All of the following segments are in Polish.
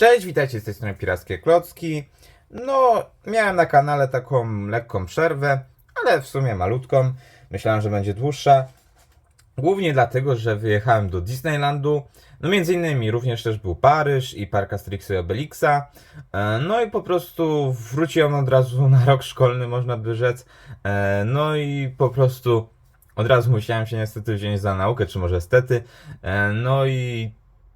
Cześć, witajcie z tej strony Pirackie Klocki. No, miałem na kanale taką lekką przerwę, ale w sumie malutką. Myślałem, że będzie dłuższa. Głównie dlatego, że wyjechałem do Disneylandu. No między innymi również też był Paryż i Park Asterixu i Obelixa. E, No i po prostu wróciłem od razu na rok szkolny, można by rzec. E, No i po prostu od razu musiałem się niestety wziąć za naukę, czy może stety. E, No i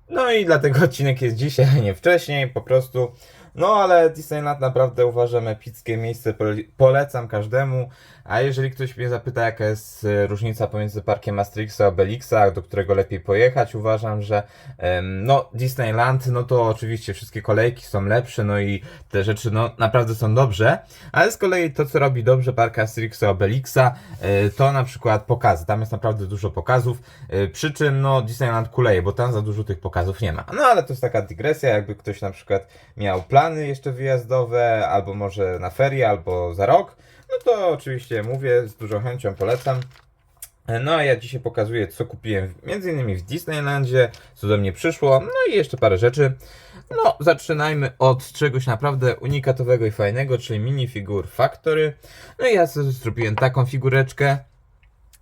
no i dlatego odcinek jest dzisiaj, a nie wcześniej, po prostu. No ale Disneyland naprawdę uważam epickie miejsce, pole- polecam każdemu. A jeżeli ktoś mnie zapyta, jaka jest e, różnica pomiędzy parkiem Asterix a Obelixa, do którego lepiej pojechać, uważam, że no Disneyland, no to oczywiście wszystkie kolejki są lepsze, no i te rzeczy no naprawdę są dobrze. Ale z kolei to, co robi dobrze park Asterix a Obelixa, e, to na przykład pokazy. Tam jest naprawdę dużo pokazów. E, Przy czym no Disneyland kuleje, bo tam za dużo tych pokazów nie ma. No ale to jest taka dygresja, jakby ktoś na przykład miał plany jeszcze wyjazdowe, albo może na ferie, albo za rok, no to oczywiście mówię, z dużą chęcią polecam. No a ja dzisiaj pokazuję, co kupiłem innymi w Disneylandzie, co do mnie przyszło, no i jeszcze parę rzeczy. No, zaczynajmy od czegoś naprawdę unikatowego i fajnego, czyli minifigure Factory. No i ja sobie zrobiłem taką figureczkę.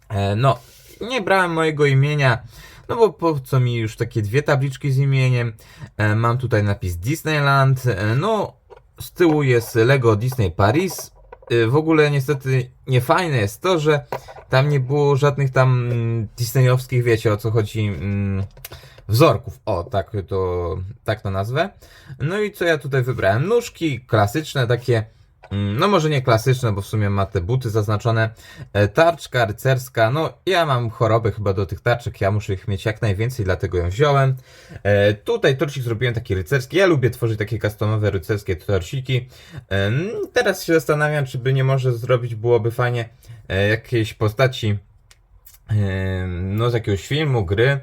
E, No, nie brałem mojego imienia, no bo po co mi już takie dwie tabliczki z imieniem. E, Mam tutaj napis Disneyland. E, No, z tyłu jest Lego Disney Paris. E, W ogóle niestety niefajne jest to, że tam nie było żadnych tam mm, disneyowskich, wiecie o co chodzi, mm, wzorków. O, tak to, tak to nazwę. No i co ja tutaj wybrałem? Nóżki klasyczne, takie, no może nie klasyczne, bo w sumie ma te buty zaznaczone. E, Tarczka rycerska, no ja mam chorobę chyba do tych tarczek, ja muszę ich mieć jak najwięcej, dlatego ją wziąłem. E, tutaj torcik zrobiłem taki rycerski, ja lubię tworzyć takie customowe rycerskie torciki. E, teraz się zastanawiam, czy by nie może zrobić, byłoby fajnie jakiejś postaci no z jakiegoś filmu, gry,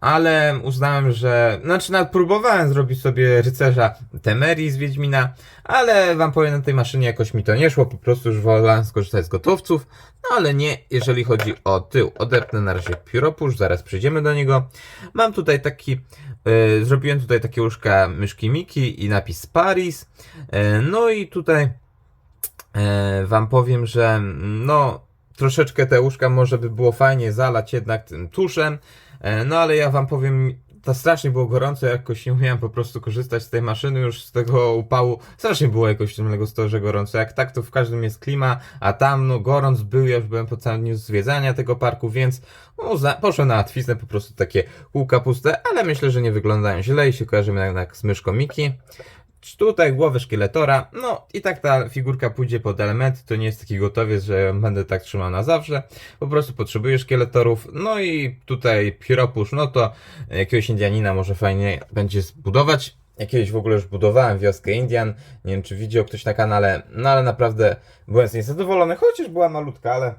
ale uznałem, że, znaczy nawet próbowałem zrobić sobie rycerza Temerii z Wiedźmina, ale wam powiem, na tej maszynie jakoś mi to nie szło, po prostu już wolałem skorzystać z gotowców, no ale nie, jeżeli chodzi o tył, odepnę na razie pióropusz, zaraz przejdziemy do niego. Mam tutaj taki, y, zrobiłem tutaj takie łóżka myszki Miki i napis Paris, Y, no i tutaj e, wam powiem, że no troszeczkę te łóżka może by było fajnie zalać jednak tym tuszem, e, no ale ja wam powiem, to strasznie było gorąco, jakoś nie umiałem po prostu korzystać z tej maszyny już z tego upału, strasznie było jakoś w tym Lego gorąco, jak tak to w każdym jest klima, a tam no gorąc był, ja już byłem po całym dniu zwiedzania tego parku, więc no, za, na łatwiznę, po prostu takie kółka puste, ale myślę, że nie wyglądają źle i się kojarzymy jednak z myszką Miki. Tutaj głowę szkieletora, no i tak ta figurka pójdzie pod elementy, to nie jest taki gotowiec, że będę tak trzymał na zawsze, po prostu potrzebuję szkieletorów, no i tutaj piropusz, no to jakiegoś Indianina może fajnie będzie zbudować, jakiegoś w ogóle już budowałem wioskę Indian, nie wiem czy widział ktoś na kanale, no ale naprawdę byłem z niej zadowolony, chociaż była malutka, ale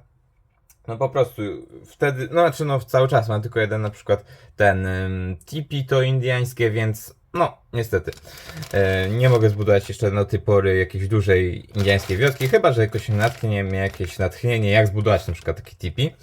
no po prostu wtedy, no znaczy no cały czas mam tylko jeden na przykład ten ym, tipi to indiańskie, więc no niestety e, nie mogę zbudować jeszcze do tej pory jakiejś dużej indiańskiej wioski, chyba że jakoś natknie mnie jakieś natchnienie jak zbudować na przykład taki tipi.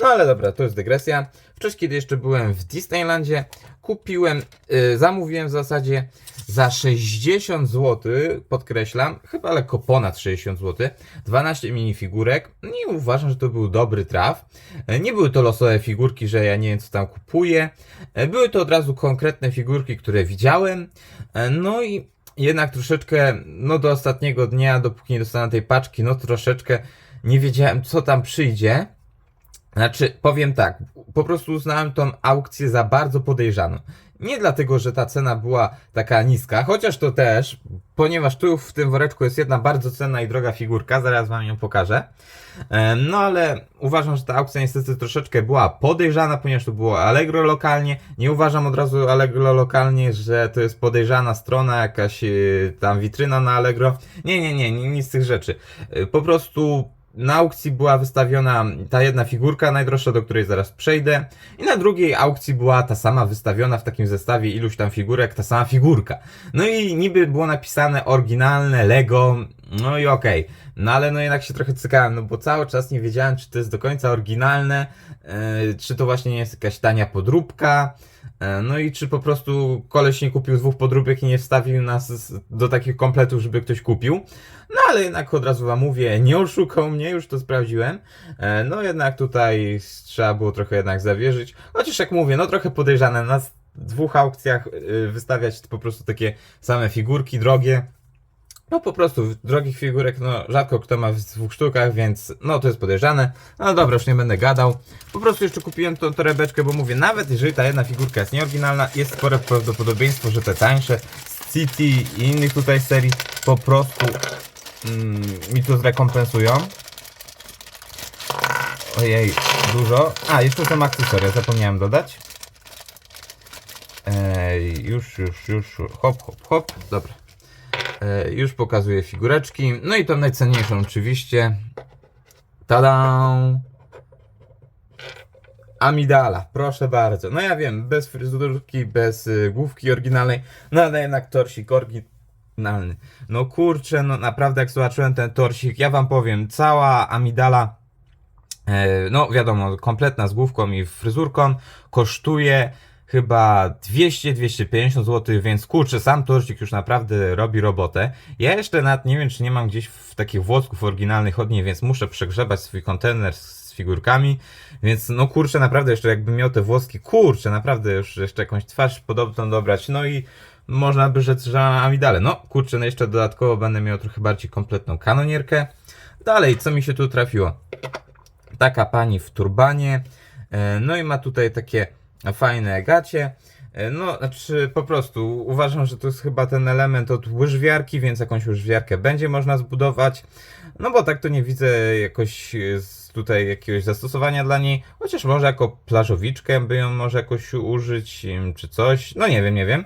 No ale dobra, to jest dygresja. Wcześniej kiedy jeszcze byłem w Disneylandzie, kupiłem, y, zamówiłem w zasadzie za 60 zł, podkreślam, chyba lekko ponad 60 zł, 12 minifigurek i uważam, że to był dobry traf. E, Nie były to losowe figurki, że ja nie wiem co tam kupuję. E, Były to od razu konkretne figurki, które widziałem. E, No i jednak troszeczkę, no do ostatniego dnia, dopóki nie dostanę tej paczki, no troszeczkę nie wiedziałem co tam przyjdzie. Znaczy, powiem tak, po prostu uznałem tą aukcję za bardzo podejrzaną. Nie dlatego, że ta cena była taka niska, chociaż to też, ponieważ tu w tym woreczku jest jedna bardzo cenna i droga figurka, zaraz wam ją pokażę. No ale uważam, że ta aukcja niestety troszeczkę była podejrzana, ponieważ to było Allegro lokalnie. Nie uważam od razu Allegro lokalnie, że to jest podejrzana strona, jakaś yy, tam witryna na Allegro. Nie, nie, nie, nic z tych rzeczy. Yy, Po prostu na aukcji była wystawiona ta jedna figurka najdroższa, do której zaraz przejdę. I na drugiej aukcji była ta sama wystawiona w takim zestawie iluś tam figurek, ta sama figurka. No i niby było napisane oryginalne Lego, No i okej. No ale no jednak się trochę cykałem, no bo cały czas nie wiedziałem, czy to jest do końca oryginalne, e, czy to właśnie nie jest jakaś tania podróbka, no i czy po prostu koleś nie kupił dwóch podróbek i nie wstawił nas do takich kompletów, żeby ktoś kupił. No ale jednak od razu wam mówię, nie oszukał mnie, już to sprawdziłem. E, no jednak tutaj trzeba było trochę jednak zawierzyć. Chociaż jak mówię, no trochę podejrzane na s- dwóch aukcjach y, wystawiać po prostu takie same figurki drogie. No po prostu drogich figurek, no rzadko kto ma w dwóch sztukach, więc no to jest podejrzane. No dobra, już nie będę gadał. Po prostu jeszcze kupiłem tą torebeczkę, bo mówię, nawet jeżeli ta jedna figurka jest nieoryginalna, jest spore prawdopodobieństwo, że te tańsze z City i innych tutaj serii po prostu mm, mi to zrekompensują. Ojej, dużo. A, jeszcze są akcesoria, zapomniałem dodać. Ej, już, już, już, hop, hop, hop, dobra. E, już pokazuję figureczki. No i tą najcenniejszą oczywiście. Tada! Amidala, proszę bardzo. No ja wiem, bez fryzurki, bez y, główki oryginalnej, no ale jednak torsik oryginalny. No kurczę, no naprawdę jak zobaczyłem ten torsik, ja wam powiem, cała Amidala, e, no wiadomo, kompletna z główką i fryzurką, kosztuje chyba 200-250 zł, więc kurczę, sam torsik już naprawdę robi robotę. Ja jeszcze nawet nie wiem, czy nie mam gdzieś w takich włosków oryginalnych od niej, więc muszę przegrzebać swój kontener z figurkami, więc no kurczę, naprawdę jeszcze jakbym miał te włoski, kurczę, naprawdę już jeszcze jakąś twarz podobną dobrać, no i można by rzec, że amidale. No kurczę, no jeszcze dodatkowo będę miał trochę bardziej kompletną kanonierkę. Dalej, co mi się tu trafiło? Taka pani w turbanie, e, no i ma tutaj takie fajne gacie. E, No, znaczy po prostu uważam, że to jest chyba ten element od łyżwiarki, więc jakąś łyżwiarkę będzie można zbudować. No bo tak to nie widzę jakoś e, tutaj jakiegoś zastosowania dla niej. Chociaż może jako plażowiczkę by ją może jakoś użyć, czy coś. No nie wiem, nie wiem.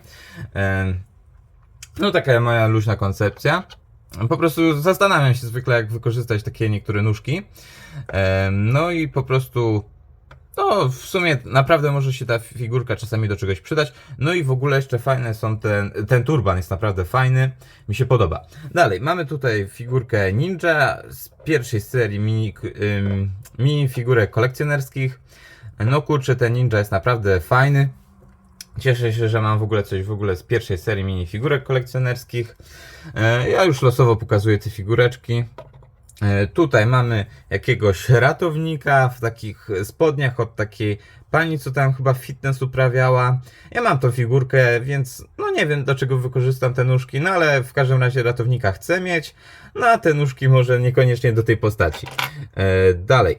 Em, No taka moja luźna koncepcja. Po prostu zastanawiam się zwykle, jak wykorzystać takie niektóre nóżki. No i po prostu no, w sumie naprawdę może się ta figurka czasami do czegoś przydać. No i w ogóle jeszcze fajne są ten, ten turban jest naprawdę fajny, mi się podoba. Dalej, mamy tutaj figurkę Ninja z pierwszej serii mini, mini figurek kolekcjonerskich. No kurczę, ten Ninja jest naprawdę fajny. Cieszę się, że mam w ogóle coś w ogóle z pierwszej serii mini figurek kolekcjonerskich. E, Ja już losowo pokazuję te figureczki. E, Tutaj mamy jakiegoś ratownika w takich spodniach od takiej pani, co tam chyba fitness uprawiała. Ja mam tą figurkę, więc no nie wiem do czego wykorzystam te nóżki, no ale w każdym razie ratownika chcę mieć, no a te nóżki może niekoniecznie do tej postaci. E, Dalej.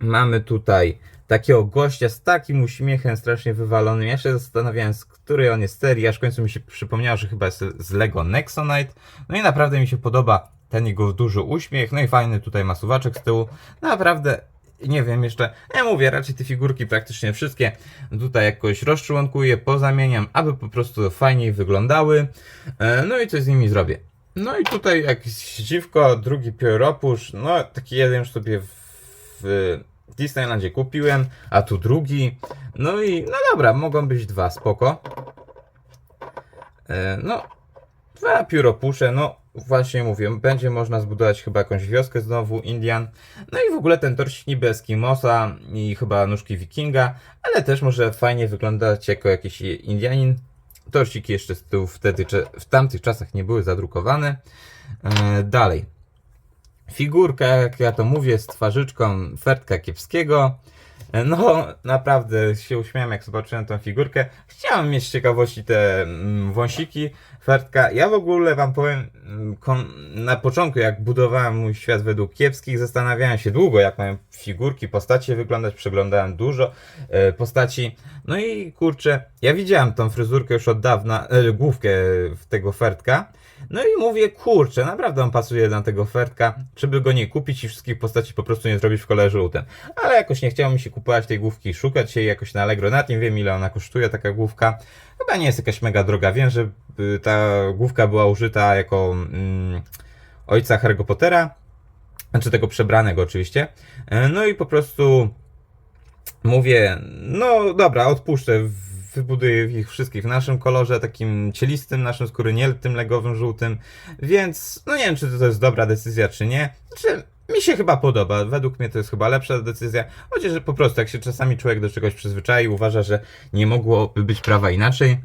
Mamy tutaj takiego gościa z takim uśmiechem strasznie wywalonym. Ja się zastanawiałem, z której on jest serii, aż w końcu mi się przypomniało, że chyba jest z Lego Nexonite. No i naprawdę mi się podoba ten jego duży uśmiech. No i fajny tutaj ma suwaczek z tyłu. Naprawdę nie wiem jeszcze, ja mówię, raczej te figurki praktycznie wszystkie tutaj jakoś rozczłonkuję, pozamieniam, aby po prostu fajniej wyglądały. E, No i coś z nimi zrobię. No i tutaj jakieś dziwko, drugi pióropusz, no taki jeden już sobie w, w Disneylandzie kupiłem, a tu drugi. No i no dobra, mogą być dwa, spoko. E, No, dwa pióropusze, no właśnie mówię, będzie można zbudować chyba jakąś wioskę znowu, Indian. No i w ogóle ten torsik niby Eskimosa i chyba nóżki wikinga, ale też może fajnie wyglądać jako jakiś Indianin. Torsiki jeszcze z tyłu wtedy, w tamtych czasach nie były zadrukowane. E, dalej. Figurka, jak ja to mówię, z twarzyczką Fertka Kiepskiego. No, naprawdę się uśmiałem, jak zobaczyłem tą figurkę. Chciałem mieć z ciekawości te mm, wąsiki Fertka. Ja w ogóle wam powiem, mm, na początku, jak budowałem mój świat według kiepskich, zastanawiałem się długo, jak mają figurki, postacie wyglądać. Przeglądałem dużo e, postaci. No i kurczę, ja widziałem tą fryzurkę już od dawna, e, główkę tego Fertka. No i mówię, kurczę, naprawdę on pasuje na tego Fertka, żeby go nie kupić i wszystkich postaci po prostu nie zrobić w kolorze żółtym. Ale jakoś nie chciało mi się kupować tej główki i szukać jej jakoś na Allegro. Nawet nie wiem ile ona kosztuje, taka główka. Chyba nie jest jakaś mega droga. Wiem, że y, ta główka była użyta jako mm, ojca Harry'ego Pottera. Znaczy tego przebranego oczywiście. E, No i po prostu mówię, no dobra, odpuszczę. Wybuduję ich wszystkich w naszym kolorze, takim cielistym, naszym skóry, nie tym legowym, żółtym. Więc, no nie wiem, czy to jest dobra decyzja, czy nie. Znaczy, mi się chyba podoba. Według mnie to jest chyba lepsza decyzja. Chociaż po prostu, jak się czasami człowiek do czegoś przyzwyczai, uważa, że nie mogłoby być prawa inaczej.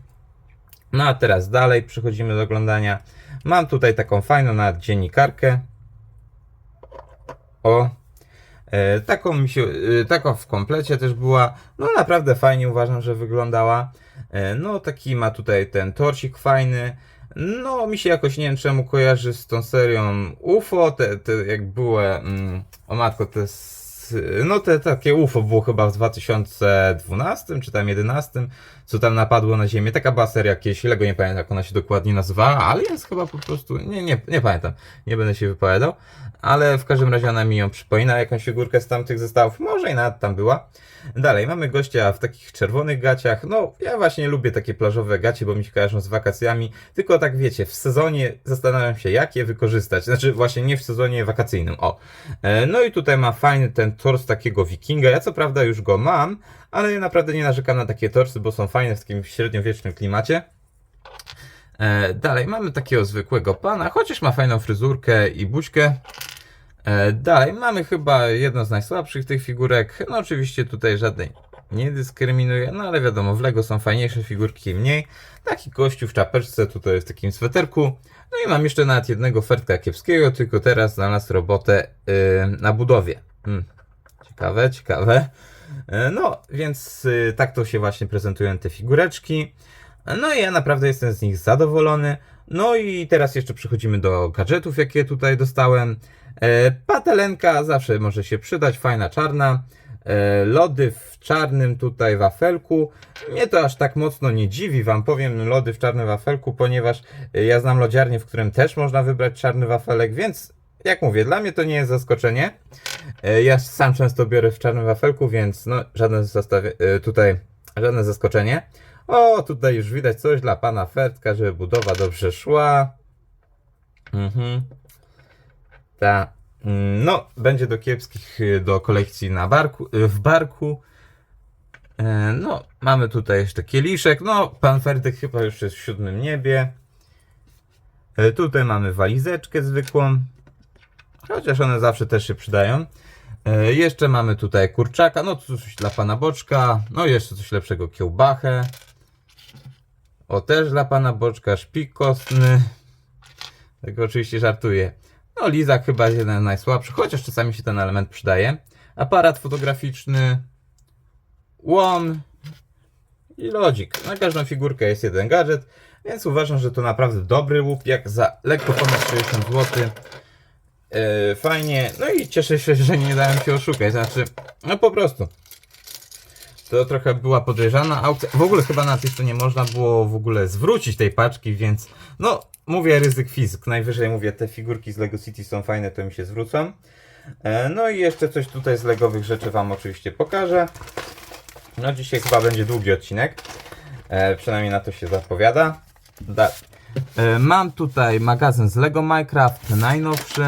No a teraz dalej przechodzimy do oglądania. Mam tutaj taką fajną nawet dziennikarkę. O. E, taką mi się, e, taką w komplecie też była. No naprawdę fajnie uważam, że wyglądała. E, no taki ma tutaj ten torcik fajny. No mi się jakoś nie wiem czemu kojarzy z tą serią UFO. Te, te jak były, mm, o matko, te no te takie UFO było chyba w 2012 czy tam 11, co tam napadło na Ziemię. Taka była seria Lego nie pamiętam jak ona się dokładnie nazywała, ale jest chyba po prostu, nie, nie, nie pamiętam, nie będę się wypowiadał, ale w każdym razie ona mi ją przypomina, jakąś figurkę z tamtych zestawów, może i nawet tam była. Dalej, mamy gościa w takich czerwonych gaciach, no ja właśnie lubię takie plażowe gacie, bo mi się kojarzą z wakacjami, tylko tak wiecie, w sezonie zastanawiam się jak je wykorzystać, znaczy właśnie nie w sezonie wakacyjnym, o. E, No i tutaj ma fajny ten tors takiego wikinga. Ja co prawda już go mam, ale ja naprawdę nie narzekam na takie torsy, bo są fajne w takim średniowiecznym klimacie. E, dalej mamy takiego zwykłego pana, chociaż ma fajną fryzurkę i buźkę. E, dalej mamy chyba jedną z najsłabszych tych figurek. No oczywiście tutaj żadnej nie dyskryminuję, no ale wiadomo, w Lego są fajniejsze figurki i mniej. Taki gościu w czapeczce, tutaj w takim sweterku. No i mam jeszcze nawet jednego Fertka Kiepskiego, tylko teraz znalazł robotę yy, na budowie. Hmm. Ciekawe, ciekawe. E, No, więc y, tak to się właśnie prezentują te figureczki. No i ja naprawdę jestem z nich zadowolony. No i teraz jeszcze przechodzimy do gadżetów, jakie tutaj dostałem. E, Patelenka zawsze może się przydać, fajna czarna. E, Lody w czarnym tutaj wafelku. Mnie to aż tak mocno nie dziwi, wam powiem, lody w czarnym wafelku, ponieważ ja znam lodziarnię, w którym też można wybrać czarny wafelek, więc jak mówię, dla mnie to nie jest zaskoczenie. E, Ja sam często biorę w czarnym wafelku, więc no żadne e, tutaj żadne zaskoczenie. O, tutaj już widać coś dla pana Fertka, żeby budowa dobrze szła. Mhm. Ta. mm, No, będzie do kiepskich y, do kolekcji na barku, w barku. E, No, mamy tutaj jeszcze kieliszek. No, pan Ferdek chyba już jest w siódmym niebie. E, Tutaj mamy walizeczkę zwykłą. Chociaż one zawsze też się przydają. E, Jeszcze mamy tutaj kurczaka, no to coś dla pana Boczka. No jeszcze coś lepszego, kiełbachę. O, też dla pana Boczka, szpik kostny. Tak oczywiście żartuję. No, lizak chyba jest jeden z najsłabszych, chociaż czasami się ten element przydaje. Aparat fotograficzny, łom i lodzik. Na każdą figurkę jest jeden gadżet, więc uważam, że to naprawdę dobry łup, jak za lekko ponad 60 zł. Yy, fajnie, no i cieszę się, że nie dałem się oszukać, znaczy, no po prostu. To trochę była podejrzana aukcja. W ogóle chyba na tej nie można było w ogóle zwrócić tej paczki, więc no, mówię ryzyk fizyk. Najwyżej mówię, te figurki z Lego City są fajne, to mi się zwrócą. E, no i jeszcze coś tutaj z legowych rzeczy Wam oczywiście pokażę. No dzisiaj chyba będzie długi odcinek. E, przynajmniej na to się zapowiada. Da. E, mam tutaj magazyn z Lego Minecraft, najnowszy.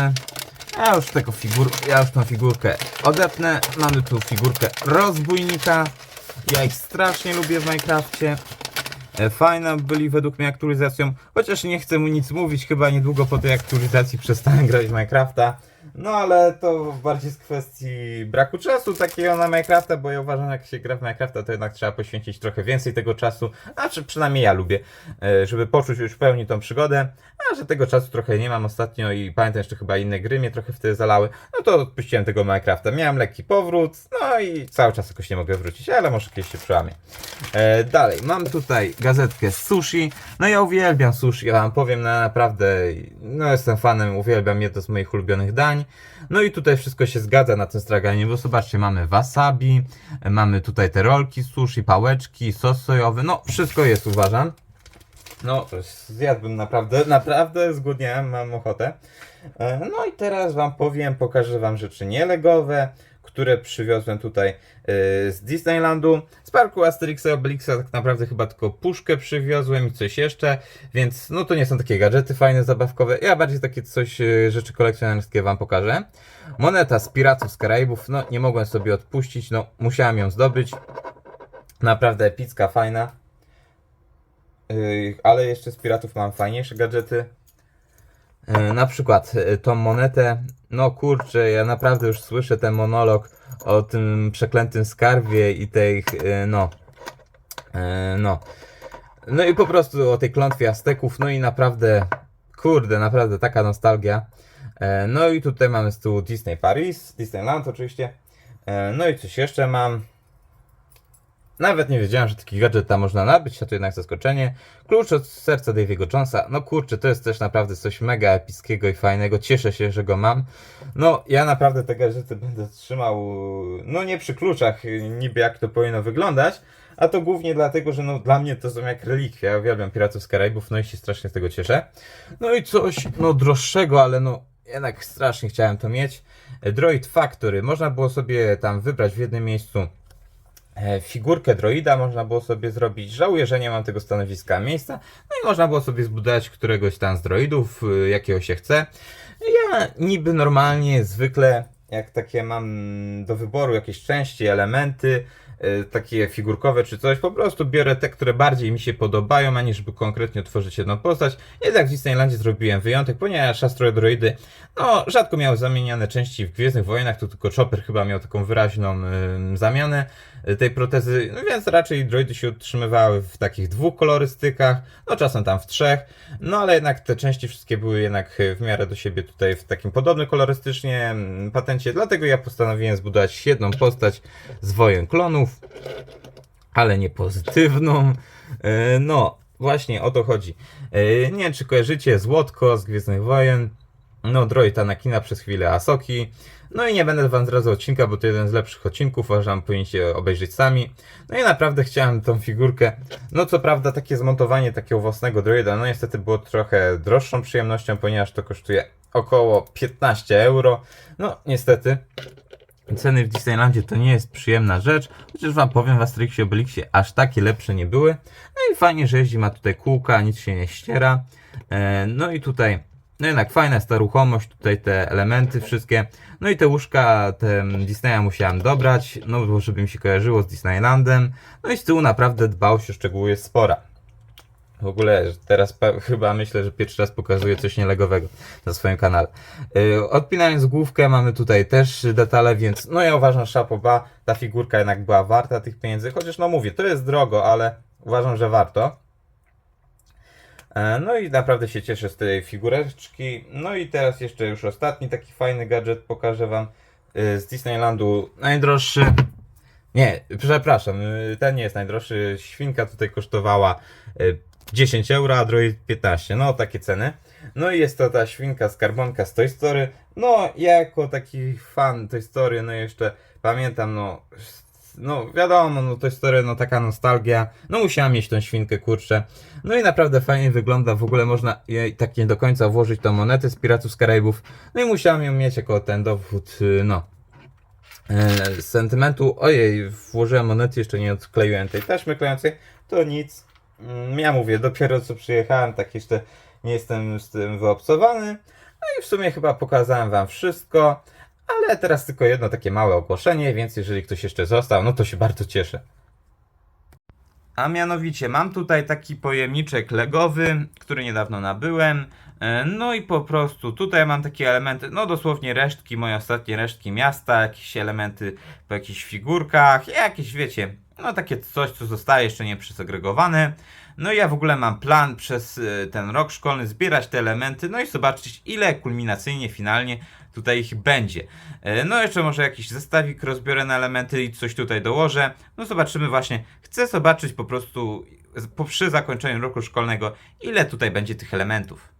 Ja już tego figur, ja już tą figurkę odepnę. Mamy tu figurkę rozbójnika. Ja ich strasznie lubię w Minecrafcie. E, Fajne byli według mnie aktualizacją, chociaż nie chcę mu nic mówić, chyba niedługo po tej aktualizacji przestanę grać w Minecrafta. No ale to bardziej z kwestii braku czasu takiego na Minecrafta, bo ja uważam, jak się gra w Minecrafta, to jednak trzeba poświęcić trochę więcej tego czasu, a czy przynajmniej ja lubię, e, żeby poczuć już w pełni tą przygodę, a że tego czasu trochę nie mam ostatnio i pamiętam jeszcze chyba inne gry mnie trochę wtedy zalały, no to odpuściłem tego Minecrafta. Miałem lekki powrót, no i cały czas jakoś nie mogę wrócić, ale może kiedyś się przełamię. E, dalej, mam tutaj gazetkę z sushi. No ja uwielbiam sushi, ja wam powiem no, naprawdę, no jestem fanem, uwielbiam jedno z moich ulubionych dań. No i tutaj wszystko się zgadza na tym straganie, bo zobaczcie, mamy wasabi, mamy tutaj te rolki sushi, pałeczki, sos sojowy, no wszystko jest uważam. No, zjadłbym naprawdę, naprawdę zgłodniałem, mam ochotę. E, No i teraz wam powiem, pokażę wam rzeczy nielegowe, które przywiozłem tutaj e, z Disneylandu. Z parku Asterixa i Obelixa tak naprawdę chyba tylko puszkę przywiozłem i coś jeszcze, więc no to nie są takie gadżety fajne, zabawkowe. Ja bardziej takie coś, e, rzeczy kolekcjonerskie wam pokażę. Moneta z Piratów z Karaibów, no nie mogłem sobie odpuścić, no musiałem ją zdobyć. Naprawdę epicka, fajna. Yy, ale jeszcze z piratów mam fajniejsze gadżety. Yy, Na przykład yy, tą monetę. No kurczę, ja naprawdę już słyszę ten monolog o tym przeklętym skarbie i tej, yy, no. No. No i po prostu o tej klątwie Azteków. No i naprawdę, kurde, naprawdę taka nostalgia. E, No i tutaj mamy z tyłu Disney Paris, Disneyland oczywiście. E, No i coś jeszcze mam. Nawet nie wiedziałem, że taki gadżet tam można nabyć, a to jednak zaskoczenie. Klucz od serca Davy'ego Jonesa. No kurczę, to jest też naprawdę coś mega epickiego i fajnego. Cieszę się, że go mam. No, ja naprawdę te gadżety będę trzymał, no nie przy kluczach, niby jak to powinno wyglądać, a to głównie dlatego, że no dla mnie to są jak relikwia. Ja uwielbiam Piratów z Karaibów, no i się strasznie z tego cieszę. No i coś, no droższego, ale no jednak strasznie chciałem to mieć. Droid Factory. Można było sobie tam wybrać w jednym miejscu figurkę droida można było sobie zrobić. Żałuję, że nie mam tego stanowiska miejsca. No i można było sobie zbudować któregoś tam z droidów, y, jakiego się chce. Ja niby normalnie, zwykle, jak takie mam do wyboru jakieś części, elementy, takie figurkowe czy coś, po prostu biorę te, które bardziej mi się podobają, aniżeli konkretnie tworzyć jedną postać. Jednak w Disneylandzie zrobiłem wyjątek, ponieważ astrodroidy, no, rzadko miały zamieniane części w Gwiezdnych Wojnach, tu tylko Chopper chyba miał taką wyraźną y, zamianę y, tej protezy, no więc raczej droidy się utrzymywały w takich dwóch kolorystykach, no czasem tam w trzech, no ale jednak te części wszystkie były jednak y, w miarę do siebie tutaj w takim podobnym kolorystycznie mm, patencie, dlatego ja postanowiłem zbudować jedną postać z wojen klonów, ale nie pozytywną. E, No, właśnie o to chodzi. E, Nie wiem, czy kojarzycie Złotko z Gwiezdnych Wojen. No, droid Anakina przez chwilę Asoki. No i nie będę wam zdradzał odcinka, bo to jeden z lepszych odcinków, uważam, powinniście obejrzeć sami. No i naprawdę chciałem tą figurkę. No co prawda takie zmontowanie takiego własnego droida, no niestety było trochę droższą przyjemnością, ponieważ to kosztuje około 15 euro. No niestety. Ceny w Disneylandzie to nie jest przyjemna rzecz, chociaż wam powiem, w Asterixie Obelixie aż takie lepsze nie były. No i fajnie, że jeździ, ma tutaj kółka, nic się nie ściera. E, No i tutaj, no jednak fajna jest ta ruchomość, tutaj te elementy wszystkie. No i te łóżka, te Disneya musiałem dobrać, no bo żeby mi się kojarzyło z Disneylandem. No i z tyłu naprawdę dbałość o szczegóły jest spora. W ogóle teraz chyba myślę, że pierwszy raz pokazuję coś nielegowego na swoim kanale. Yy, odpinając główkę mamy tutaj też detale, więc no ja uważam, że Shapoba, ta figurka jednak była warta tych pieniędzy, chociaż no mówię, to jest drogo, ale uważam, że warto. E, No i naprawdę się cieszę z tej figureczki. No i teraz jeszcze już ostatni taki fajny gadżet pokażę wam yy, z Disneylandu. Najdroższy. Nie, przepraszam, yy, ten nie jest najdroższy. Świnka tutaj kosztowała yy, 10 euro, a droid 15. No takie ceny. No i jest to ta świnka skarbonka z Toy Story. No ja jako taki fan Toy Story, no jeszcze pamiętam, no no wiadomo, no Toy Story, no taka nostalgia. No musiałem mieć tą świnkę, kurczę. No i naprawdę fajnie wygląda. W ogóle można jej tak nie do końca włożyć tą monetę z Piratów z Karaibów. No i musiałem ją mieć jako ten dowód, y, no. Z sentymentu, ojej, włożyłem monety, jeszcze nie odkleiłem tej taśmy klejącej, to nic. Mm, Ja mówię, dopiero co przyjechałem, tak jeszcze nie jestem z tym wyobcowany. No i w sumie chyba pokazałem wam wszystko. Ale teraz tylko jedno takie małe ogłoszenie, więc jeżeli ktoś jeszcze został, no to się bardzo cieszę. A mianowicie mam tutaj taki pojemniczek legowy, który niedawno nabyłem. E, No i po prostu tutaj mam takie elementy, no dosłownie resztki, moje ostatnie resztki miasta, jakieś elementy po jakichś figurkach, jakieś wiecie, no takie coś, co zostaje jeszcze nie przesegregowane. No i ja w ogóle mam plan przez e, ten rok szkolny zbierać te elementy, no i zobaczyć ile kulminacyjnie, finalnie tutaj ich będzie. E, No jeszcze może jakiś zestawik rozbiorę na elementy i coś tutaj dołożę. No zobaczymy właśnie. Chcę zobaczyć po prostu po, przy zakończeniu roku szkolnego ile tutaj będzie tych elementów.